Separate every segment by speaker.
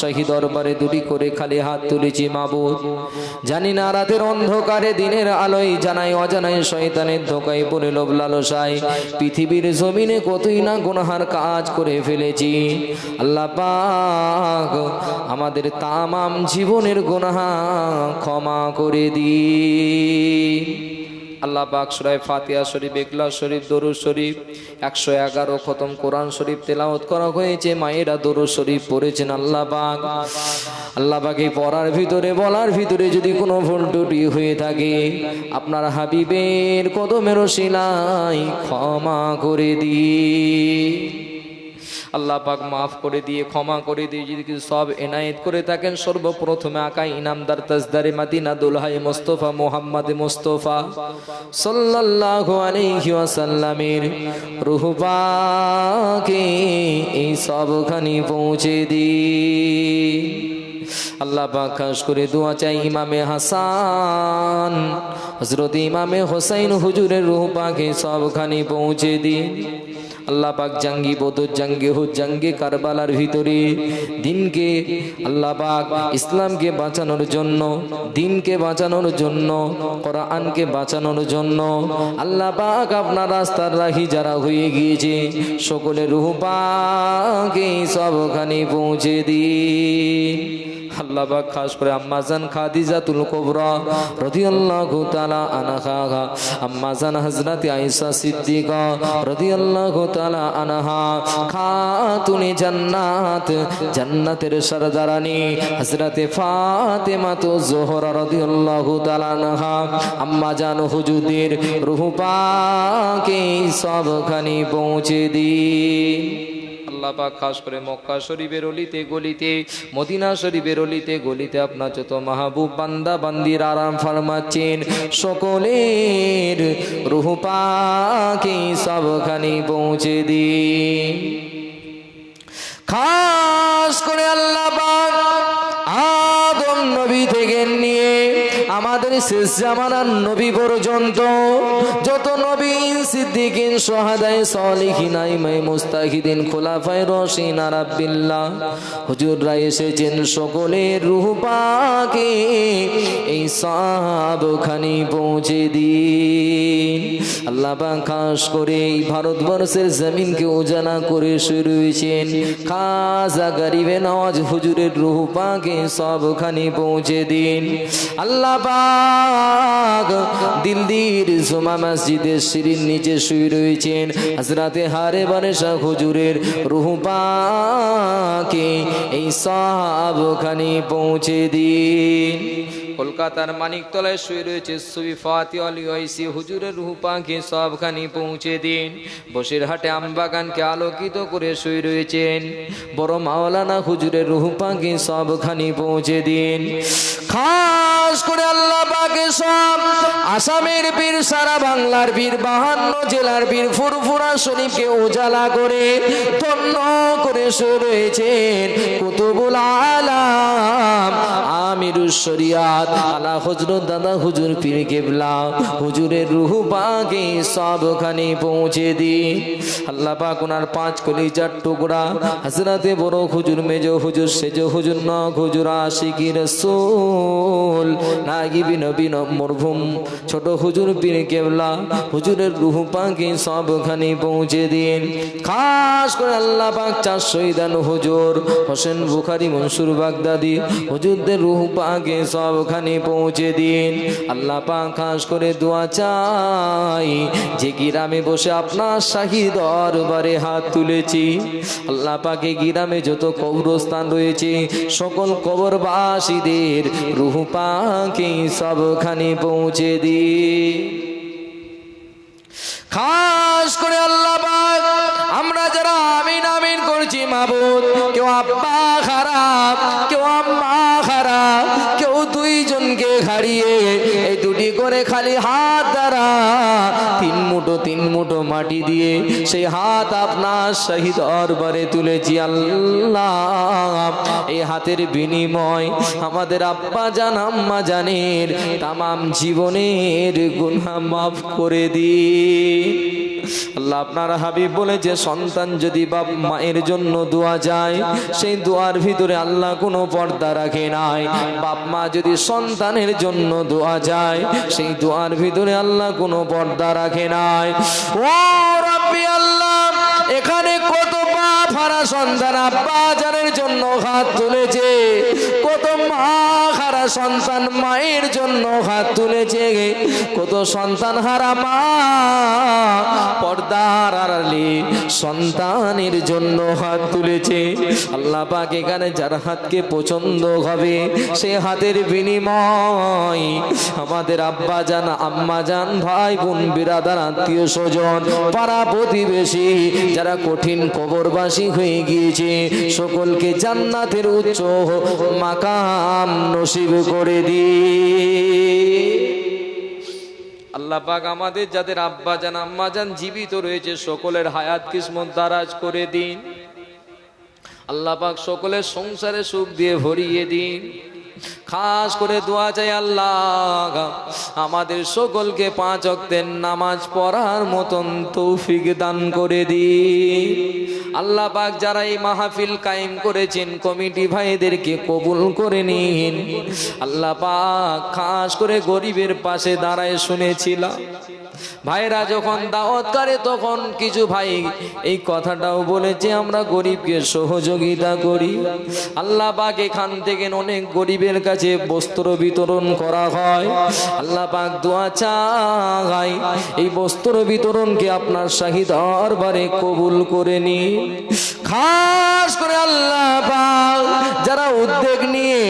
Speaker 1: শাহী দরবারে দুটি করে খালি হাত তুলেছি মাবুদ। জানি না রাতের অন্ধকারে দিনের আলোয় জানাই অজানাই শয়তানের ধোকায় পড়ে লোভ লালসায়। পৃথিবীর জমিনে কতই না গুনহার কাজ করে ফেলেছি। আল্লাহ পাক আমাদের তামাম জীবনের গুনহা ক্ষমা করে দিন। আল্লাহ পাক সুরায় ফাতিয়া শরীফ একলা শরীফ দরুদ শরীফ, একশো এগারো খতম কোরআন শরীফ তেলাওত করা হয়েছে, মায়েরা দরুদ শরীফ পড়েছেন আল্লাহ পাক। আল্লাহ পাকে পড়ার ভিতরে, বলার ভিতরে যদি কোনো ভুল টুটি হয়ে থাকে, আপনার হাবিবের কদমের শিলাই ক্ষমা করে দিয়ে আল্লাহ পাক মাফ করে দিয়ে, ক্ষমা করে দিয়ে, যদি কিছু সব এনায়েত করে থাকেন, সর্বপ্রথমে আকাই ইনামদার তাজদারে মাদিনা দুলহাই মোস্তফা মোহাম্মদ মোস্তফা সাল্লাল্লাহু আলাইহি ওয়াসাল্লামের রূহ পাকে এই সবখানি পৌঁছে দিই। আল্লাহ পাক খাস করে দোয়া চাই ইমামে হাসান হজরত ইমামে হোসাইন হুজুরের রূহ পাকে সবখানি পৌঁছে দিন আল্লাহ পাক জাঙ্গি বদর জাঙ্গে হুদ জাঙ্গে কারবালার ভিতরে দিনকে আল্লাহ ইসলামকে বাঁচানোর জন্য, দিনকে বাঁচানোর জন্য, কোরআনকে বাঁচানোর জন্য আল্লাহ পাক আপনার রাস্তার রাহি যারা হয়ে গিয়েছে, সকলে রুহ পাকে সবখানে পৌঁছে দিন। আল্লাপাক খাস করে আম্মাজান খাদিজাতুল কুবরা রাদিয়াল্লাহু তাআলা আনহা আম্মাজান হযরত আয়েশা সিদ্দিকা রাদিয়াল্লাহু তাআলা আনহা। খাতুনে জান্নাত, জান্নাতের সরদারানি হজরতে ফাতেমা তো জোহরা রাদিয়াল্লাহু তাআলা আনহা। আম্মাজান হুজুদের রূহ পাকে সবখানি পৌঁছে দিন আল্লাহ পাক খাস করে মক্কা শরীফের অলিতে, গলিতে, মদিনা শরীফের অলিতে, গলিতে আপনার যত মাহবুব বান্দা, বান্দির আরাম ফরমাচ্ছেন, সকলের রুহ পাকে সবখানি পৌঁছে দিন। খাস করে আল্লাহ পাক আদম নবী থেকে নিয়ে আমাদের শেষ জামানার নবী পর্যন্ত যত নবীন সিদ্দিকিন, সোহাদায় সলিহিন আইমাই মুস্তাহিদিন, খোলাফায় রশিন আরাবিল্লাহ, হুজুররা এসেছেন সকলের রুহ পাকে। এই সবখানি পৌঁছে দিন। আল্লাহ খাস করে এই ভারতবর্ষের জমিনকে উজালা করে শুরু হয়েছেন খাজা গরিবে নওয়াজ হুজুরের রুহ পাকে সবখানি পৌঁছে দিন। আল্লাহ পাক দিল্লির জুমা মসজিদের সিঁড়ির নিচে শুয়ে রয়েছেন হাজরাতে হারে বারে শাহ হুজুরের রুহু পাকে। এই সবখানি পৌঁছে দিন। কলকাতার মানিকতলায় শুয়ে রয়েছে সুবি ফাতি আলী ঐসি হুজুরের রুহ পাখি সবখানি পৌঁছে দিন। বসিরহাটে আমবাগানকে আলোকিত করে শুয়ে রয়েছেন। বড় মাওলানা হুজুরের রুহ পাখি সবখানি পৌঁছে দিন। খাস করে আল্লাহ পাকে সব। আসামের বীর সারা বাংলার বীর বাহান্ন জেলার বীর ফুরফুরা শরীফকে উজালা করে ধন্য করে শুয়ে রয়েছেন। কুতুবুল আলাম। দাদা, হুজুর পীর কেবলা। হুজুরের রুহ ছোট হুজুর পীর কেবলা, হুজুরের রুহ পাকে পৌঁছে দিন খাস করে আল্লাহ পাক চার হুজুর, হোসেন বুখারি, মনসুর বাগদাদি, হুজুরদের রুহ পাকে সবখানে পৌঁছে দিন। আল্লাহ পাক খাস করে দোয়া চাই। যে গিরামে বসে আপনার শাহী দরবারে হাত তুলেছি। আল্লাহ পাকে গিরামে যত কবরস্থান রয়েছে, সকল কবরবাসীদের রুহ পাকে সবখানে পৌঁছে দিন। খাস করে আল্লাহ পাক, আমরা যারা আমিন আমিন করছি মাবুদ, কেউ আব্বা খারাপ, কেউ আম্মা কেউ দুইজনকে হারিয়ে এই দুটি করে খালি হাত দ্বারা তিন মুঠো তিন মুঠো মাটি দিয়ে সেই হাত আপনার শহীদ দরবারে তুলেছি আল্লাহ। এই হাতের বিনিময় আমাদের আব্বা জান, আম্মা জানের তামাম জীবনের গুনাহ মাফ করে দিন। আল্লাহ আপনার হাবিব বলে যে সন্তান যদি বাপ মায়ের জন্য দোয়া যায়, সেই দোয়ার ভিতরে আল্লাহ কোনো পর্দা রাখে নাই। বাপ মা যদি সন্তানের জন্য দোয়া যায়, সেই দোয়ার ভিতরে আল্লাহ কোনো পর্দা রাখে নাই। ও রাব্বি আল্লাহ, এখানে কত হারা সন্তান আব্বা জানের জন্য হাত তুলেছে। কত মা হারা সন্তান মায়ের জন্য হাত তুলেছে কত সন্তান হারা মা পর্দার আড়ালে সন্তানের জন্য হাত তুলেছে। আল্লাহ পাক এখানে যার হাতকে পছন্দ হবে, সে হাতের বিনিময় আমাদের আব্বা জান, আম্মা জান, ভাই বোন, বিরাদার আত্মীয় স্বজন, পাড়া প্রতিবেশী, যারা কঠিন কবরবাসী হয়ে গিয়েছে। সকলকে জান্নাতের উচ্চ মাকাম নসিব করে দিয়ে আল্লাহ আমাদের যাদের আব্বা জান আম্মা জান জীবিত রয়েছে, সকলের হায়াত কিসমত দারাজ করে দিন। আল্লাহ সকলের সংসারে সুখ দিয়ে ভরিয়ে দিন। খাস করে দোয়া চাই আল্লাহ। আমাদের সকলকে পাঁচ অক্তের নামাজ পড়ার মতন তৌফিক দান করে দি আল্লাহ পাক যারা এই মাহফিল কায়েম করেছেন, কমিটি ভাইদেরকে কবুল করে নিন। আল্লাহ পাক খাস করে গরিবের পাশে দাঁড়ায় শুনেছিলাম। ভাইরা যখন দাওয়াত করে, তখন কিছু ভাই এই কথাটাও বলেছে, আমরা গরিবকে সহযোগিতা করি। আল্লাহ পাক এখান থেকে অনেক গরিবের কাছে বস্ত্র বিতরণ করা হয়। আল্লাহ পাক দোয়া চাই, এই বস্ত্র বিতরণকে আপনার শাহিদ দরবারে কবুল করে নি খাস করে আল্লাহ পাক, যারা উদ্যোগ নিয়ে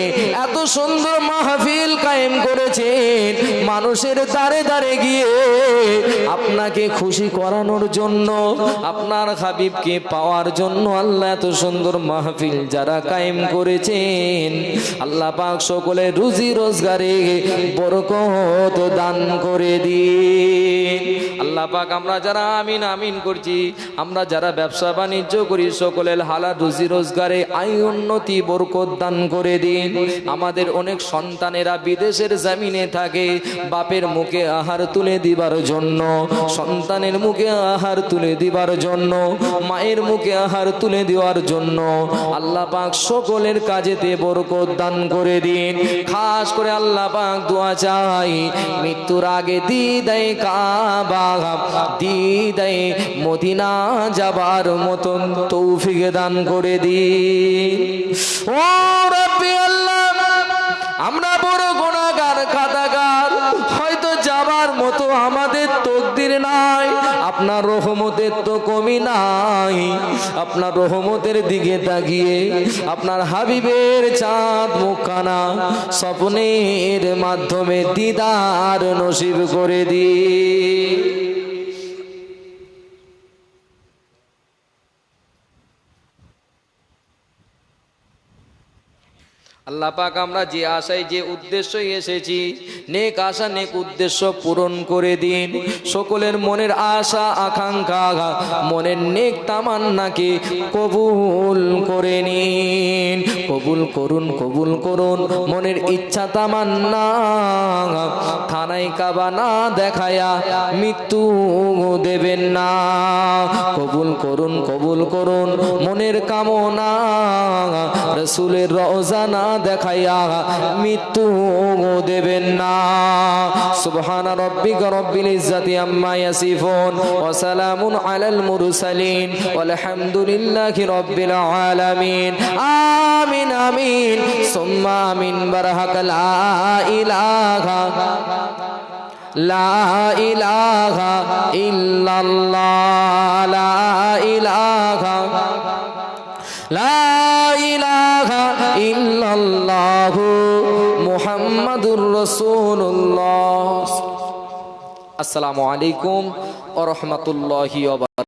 Speaker 1: সুন্দর মাহফিল কায়েম করেছেন। মানুষের দাঁড়ে দাঁড়ে গিয়ে আপনাকে খুশি করানোর জন্য, আপনার হাবিবকে পাওয়ার জন্য আল্লাহ এত সুন্দর মাহফিল যারা কায়েম করেছেন, আল্লাহ পাক সকলে রুজি রোজগারে বরকত দান করে দিন। আল্লাহ পাক আমরা যারা আমিন আমিন করছি, আমরা যারা ব্যবসা বাণিজ্য করি, সকলের হালা রুজি রোজগারে আয় উন্নতি বরকত দান করে দিন। আমাদের অনেক সন্তানেরা বিদেশের জামিনে থাকে, বাপের মুখে আহার তুলে দিবার জন্য, সন্তানের মুখে আহার তুলে দিবার জন্য, মায়ের মুখে আহার তুলে দেওয়ার জন্য আল্লাহ পাক সকলের কাজেতে বরকত দান করে দিন। খাস করে আল্লাহ পাক দোয়া চাই, মৃত্যুর আগে দিদাই কাবা দিদাই মদিনা যাবার মতন তৌফিকে দান করে দি। ও রব্বি আল্লাহ, আমরা বড় গুণাগার খাতাগার হয়তো যাবার মতো আমাদের তকদির নাই, আপনার রহমতের তো কমি নাই। আপনার রহমতের দিকে তাকিয়ে আপনার হাবিবের চাঁদ মুখানা স্বপ্নের মাধ্যমে দিদার নসিব করে দিই আল্লাহ পাক আমরা যে আশায়, যে উদ্দেশ্যই এসেছি, নেক আশা, নেক উদ্দেশ্য পূরণ করে দিন। সকলের মনের আশা, আকাঙ্ক্ষা, মনের নেক তামান্নাকে কবুল করে নিন। কবুল করুন কবুল করুন, মনের ইচ্ছা তামান্না থানায় কাবা না দেখায়া মৃত্যু দেবেন না। কবুল করুন কবুল করুন, মনের কামনা, রসুলের রওজা না দেখাইয়া মৃত্যু দেবেন না। সুবহান রব্বিকা রব্বিল ইজ্জাতি আম্মা ইয়াসিফুন ওয়া সালামুন আলাল মুরসালিন ওয়ালহামদুলিল্লাহি রব্বিল আলামিন। আমিন আমিন। সুম্মা আমিন, বারহাকা লা ইলাহা লা ইলাহা ইল্লাল্লাহ। রাসূলুল্লাহ। আসসালামু আলাইকুম ও রহমতুল্লাহ